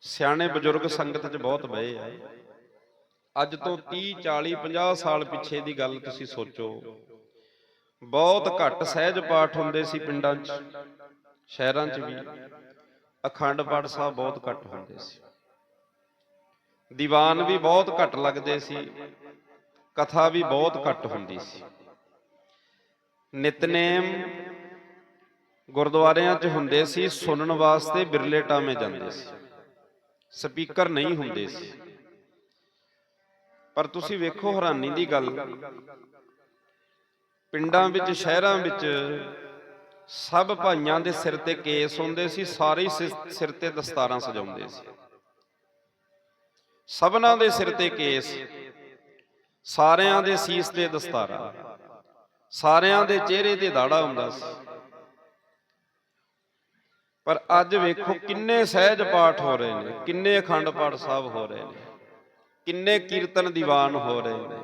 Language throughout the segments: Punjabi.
ਸਿਆਣੇ ਬਜ਼ੁਰਗ ਸੰਗਤ 'ਚ ਬਹੁਤ ਬਏ ਆ। ਅੱਜ ਤੋਂ 30 40 50 ਸਾਲ ਪਿੱਛੇ ਦੀ ਗੱਲ ਤੁਸੀਂ ਸੋਚੋ। ਬਹੁਤ ਘੱਟ ਸਹਿਜ ਪਾਠ ਹੁੰਦੇ ਸੀ ਪਿੰਡਾਂ 'ਚ। ਸ਼ਹਿਰਾਂ 'ਚ ਵੀ। ਅਖੰਡ ਪਾਠ ਸਾਹਿਬ ਬਹੁਤ ਘੱਟ ਹੁੰਦੇ ਸੀ। ਦੀਵਾਨ ਵੀ ਬਹੁਤ ਘੱਟ ਲੱਗਦੇ ਸੀ। ਕਥਾ ਵੀ ਬਹੁਤ ਘੱਟ ਹੁੰਦੀ ਸੀ। ਨਿਤਨੇਮ ਗੁਰਦੁਆਰਿਆਂ 'ਚ ਹੁੰਦੇ ਸੀ। ਸੁਣਨ ਵਾਸਤੇ ਬਿਰਲੇ ਟਾਵੇਂ ਜਾਂਦੇ ਸੀ। ਸਪੀਕਰ ਨਹੀਂ ਹੁੰਦੇ ਸੀ। ਪਰ ਤੁਸੀਂ ਵੇਖੋ ਹੈਰਾਨੀ ਦੀ ਗੱਲ। ਪਿੰਡਾਂ ਵਿੱਚ, ਸ਼ਹਿਰਾਂ ਵਿੱਚ ਸਭ ਭਾਈਆਂ ਦੇ ਸਿਰ ਤੇ ਕੇਸ ਹੁੰਦੇ ਸੀ, ਸਾਰੇ ਹੀ ਸਿਰ ਤੇ ਦਸਤਾਰਾਂ ਸਜਾਉਂਦੇ ਸੀ। ਸਭਨਾਂ ਦੇ ਸਿਰ ਤੇ ਕੇਸ, ਸਾਰਿਆਂ ਦੇ ਸੀਸ ਤੇ ਦਸਤਾਰਾਂ, ਸਾਰਿਆਂ ਦੇ ਚਿਹਰੇ ਤੇ ਦਾੜਾ ਹੁੰਦਾ ਸੀ। ਪਰ ਅੱਜ ਵੇਖੋ ਕਿੰਨੇ ਸਹਿਜ ਪਾਠ ਹੋ ਰਹੇ ਨੇ, ਕਿੰਨੇ ਅਖੰਡ ਪਾਠ ਸਾਹਿਬ ਹੋ ਰਹੇ ਨੇ, ਕਿੰਨੇ ਕੀਰਤਨ ਦੀਵਾਨ ਹੋ ਰਹੇ ਨੇ,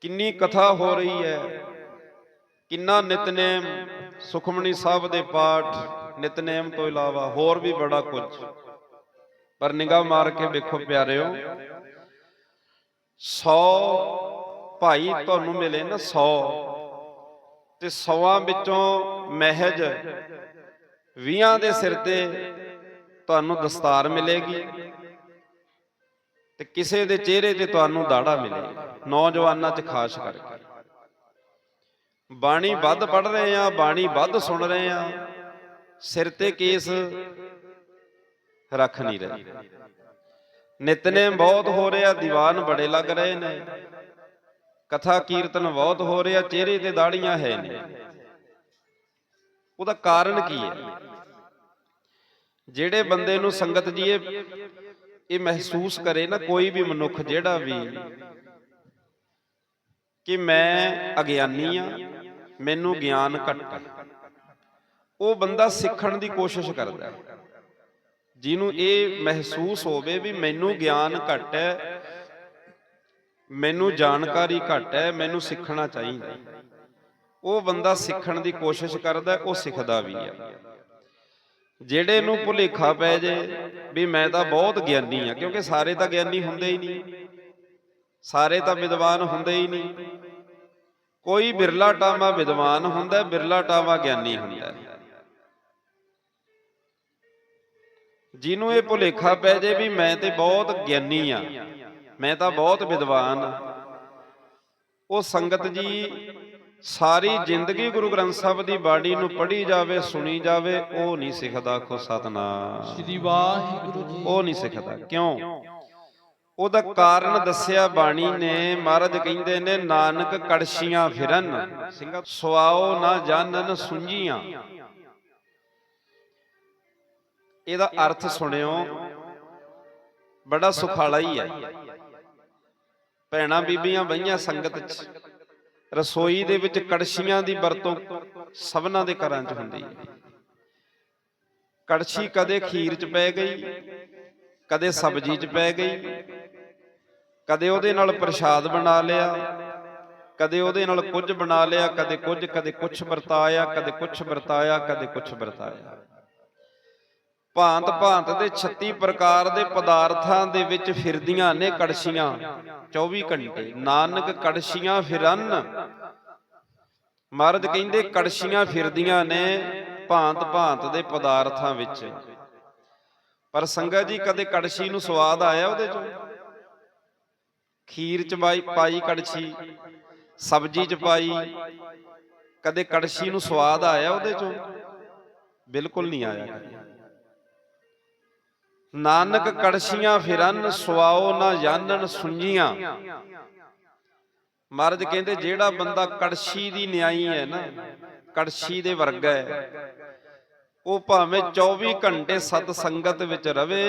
ਕਿੰਨੀ ਕਥਾ ਹੋ ਰਹੀ ਹੈ, ਕਿੰਨਾ ਨਿਤਨੇਮ ਸੁਖਮਨੀ ਸਾਹਿਬ ਦੇ ਪਾਠ ਨਿਤਨੇਮ ਤੋਂ ਇਲਾਵਾ ਹੋਰ ਵੀ ਬੜਾ ਕੁਝ। ਪਰ ਨਿਗਾਹ ਮਾਰ ਕੇ ਵੇਖੋ ਪਿਆਰਿਓ 100 ਭਾਈ ਤੁਹਾਨੂੰ ਮਿਲੇ ਨਾ 100 ਤੇ 100ਾਂ ਵਿੱਚੋਂ ਮਹਿਜ 20 ਦੇ ਸਿਰ ਤੇ ਤੁਹਾਨੂੰ ਦਸਤਾਰ ਮਿਲੇਗੀ। ਤੇ ਕਿਸੇ ਦੇ ਚਿਹਰੇ ਤੇ ਤੁਹਾਨੂੰ ਦਾੜਾ ਮਿਲੇਗਾ। ਨੌਜਵਾਨਾਂ 'ਚ ਖਾਸ ਕਰਕੇ। ਬਾਣੀ ਵੱਧ ਪੜ ਰਹੇ ਆ ਬਾਣੀ ਵੱਧ ਸੁਣ ਰਹੇ ਆ ਸਿਰ ਤੇ ਕੇਸ ਰੱਖ ਨਹੀਂ ਰਹੇ। ਨਿਤਨੇਮ ਬਹੁਤ ਹੋ ਰਿਹਾ ਦੀਵਾਨ ਬੜੇ ਲੱਗ ਰਹੇ ਨੇ। ਕਥਾ ਕੀਰਤਨ ਬਹੁਤ ਹੋ ਰਿਹਾ ਚਿਹਰੇ ਤੇ ਦਾੜੀਆਂ ਹੈ ਨਹੀਂ। ਉਹਦਾ ਕਾਰਨ ਕੀ ਹੈ? ਜਿਹੜੇ ਬੰਦੇ ਨੂੰ ਸੰਗਤ ਜੀ ਇਹ ਇਹ ਮਹਿਸੂਸ ਕਰੇ ਨਾ ਕੋਈ ਵੀ ਮਨੁੱਖ ਜਿਹੜਾ ਵੀ ਕਿ ਮੈਂ ਅਗਿਆਨੀ ਆ ਮੈਨੂੰ ਗਿਆਨ ਘੱਟ ਉਹ ਬੰਦਾ ਸਿੱਖਣ ਦੀ ਕੋਸ਼ਿਸ਼ ਕਰਦਾ। ਜਿਹਨੂੰ ਇਹ ਮਹਿਸੂਸ ਹੋਵੇ ਵੀ ਮੈਨੂੰ ਗਿਆਨ ਘੱਟ ਹੈ ਮੈਨੂੰ ਜਾਣਕਾਰੀ ਘੱਟ ਹੈ ਮੈਨੂੰ ਸਿੱਖਣਾ ਚਾਹੀਦਾ। ਉਹ ਬੰਦਾ ਸਿੱਖਣ ਦੀ ਕੋਸ਼ਿਸ਼ ਕਰਦਾ, ਉਹ ਸਿੱਖਦਾ ਵੀ ਆ। ਜਿਹੜੇ ਨੂੰ ਭੁਲੇਖਾ ਪੈ ਜੇ, ਵੀ ਮੈਂ ਤਾਂ ਬਹੁਤ ਗਿਆਨੀ ਆ, ਕਿਉਂਕਿ ਸਾਰੇ ਤਾਂ ਗਿਆਨੀ ਹੁੰਦੇ ਹੀ ਨਹੀਂ। ਸਾਰੇ ਤਾਂ ਵਿਦਵਾਨ ਹੁੰਦੇ ਹੀ ਨਹੀਂ। ਕੋਈ ਬਿਰਲਾ ਟਾਵਾ ਵਿਦਵਾਨ ਹੁੰਦਾ, ਬਿਰਲਾ ਟਾਵਾ ਗਿਆਨੀ ਹੁੰਦਾ। ਜਿਹਨੂੰ ਇਹ ਭੁਲੇਖਾ ਪੈ ਜੇ ਵੀ ਮੈਂ ਤੇ ਬਹੁਤ ਗਿਆਨੀ ਆ, ਮੈਂ ਤਾਂ ਬਹੁਤ ਵਿਦਵਾਨ ਉਹ ਸੰਗਤ ਜੀ ਸਾਰੀ ਜ਼ਿੰਦਗੀ ਗੁਰੂ ਗ੍ਰੰਥ ਸਾਹਿਬ ਦੀ ਬਾਣੀ ਨੂੰ ਪੜ੍ਹੀ ਜਾਵੇ ਸੁਣੀ ਜਾਵੇ ਉਹ ਨਹੀਂ ਸਿੱਖਦਾ ਕੋ ਸਤਨਾਮ। ਸ੍ਰੀ ਵਾਹਿਗੁਰੂ ਜੀ ਉਹ ਨਹੀਂ ਸਿੱਖਦਾ। ਕਿਉਂ? ਉਹਦਾ ਕਾਰਨ ਦੱਸਿਆ ਬਾਣੀ ਨੇ ਮਹਾਰਾਜ ਕਹਿੰਦੇ ਨੇ ਨਾਨਕ ਕੜਛੀਆਂ ਫਿਰਨ। ਸੁਆਓ ਨਾ ਜਾਣਨ ਸੁੰਝੀਆਂ। ਇਹਦਾ ਅਰਥ ਸੁਣਿਓ ਬੜਾ ਸੁਖਾਲਾ ਹੀ ਹੈ। ਭੈਣਾ ਬੀਬੀਆਂ ਬਈਆਂ ਸੰਗਤ ਚ। ਰਸੋਈ ਦੇ ਵਿੱਚ ਕੜਛੀਆਂ ਦੀ ਵਰਤੋਂ ਸਭਨਾਂ ਦੇ ਘਰਾਂ 'ਚ ਹੁੰਦੀ ਹੈ। ਕੜਛੀ ਕਦੇ ਖੀਰ 'ਚ ਪੈ ਗਈ, ਕਦੇ ਸਬਜ਼ੀ 'ਚ ਪੈ ਗਈ, ਕਦੇ ਉਹਦੇ ਨਾਲ ਪ੍ਰਸ਼ਾਦ ਬਣਾ ਲਿਆ, ਕਦੇ ਉਹਦੇ ਨਾਲ ਕੁਝ ਬਣਾ ਲਿਆ, ਕਦੇ ਕੁਝ ਕਦੇ ਕੁਝ ਵਰਤਾਇਆ, ਕਦੇ ਕੁਝ ਵਰਤਾਇਆ, ਕਦੇ ਕੁਝ ਵਰਤਾਇਆ। ਭਾਂਤ ਭਾਂਤ ਦੇ 36 ਪ੍ਰਕਾਰ ਦੇ ਪਦਾਰਥਾਂ ਦੇ ਵਿੱਚ ਫਿਰਦੀਆਂ ਨੇ ਕੜਛੀਆਂ। 24 ਘੰਟੇ। ਨਾਨਕ ਕੜਛੀਆਂ ਫਿਰਨ। ਮਹਾਰਾਜ ਕਹਿੰਦੇ ਕੜਛੀਆਂ ਫਿਰਦੀਆਂ ਨੇ ਭਾਂਤ ਭਾਂਤ ਦੇ ਪਦਾਰਥਾਂ ਵਿੱਚ। ਪਰ ਸੰਗਤ ਜੀ ਕਦੇ ਕੜਛੀ ਨੂੰ ਸਵਾਦ ਆਇਆ ਉਹਦੇ ਚੋਂ? ਖੀਰ ਚ ਪਾਈ ਪਾਈ ਕੜਛੀ। ਸਬਜੀ ਚ ਪਾਈ। ਕਦੇ ਕੜਛੀ ਨੂੰ ਸਵਾਦ ਆਇਆ ਉਹਦੇ ਚੋਂ? ਬਿਲਕੁਲ ਨਹੀਂ ਆਇਆ। ਕਦੇ ਨਾਨਕ ਕੜਛੀਆਂ ਫਿਰਨ, ਸੁਆਓ ਨਾ ਜਾਣਨ ਸੁੰਝੀਆਂ ਮਹਾਰਾਜ ਕਹਿੰਦੇ, ਜਿਹੜਾ ਬੰਦਾ ਕੜਛੀ ਦੀ ਨਿਆਈ ਹੈ ਨਾ, ਕੜਛੀ ਦੇ ਵਰਗਾ ਹੈ, ਉਹ ਭਾਵੇਂ 24 ਘੰਟੇ ਸਤ ਸੰਗਤ ਵਿੱਚ ਰਵੇ,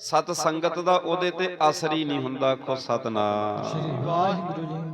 ਸਤ ਸੰਗਤ ਦਾ ਉਹਦੇ ਤੇ ਅਸਰ ਹੀ ਨਹੀਂ ਹੁੰਦਾ ਖੋ ਸਤਨਾਮ। ਸ੍ਰੀ ਵਾਹਿਗੁਰੂ ਜੀ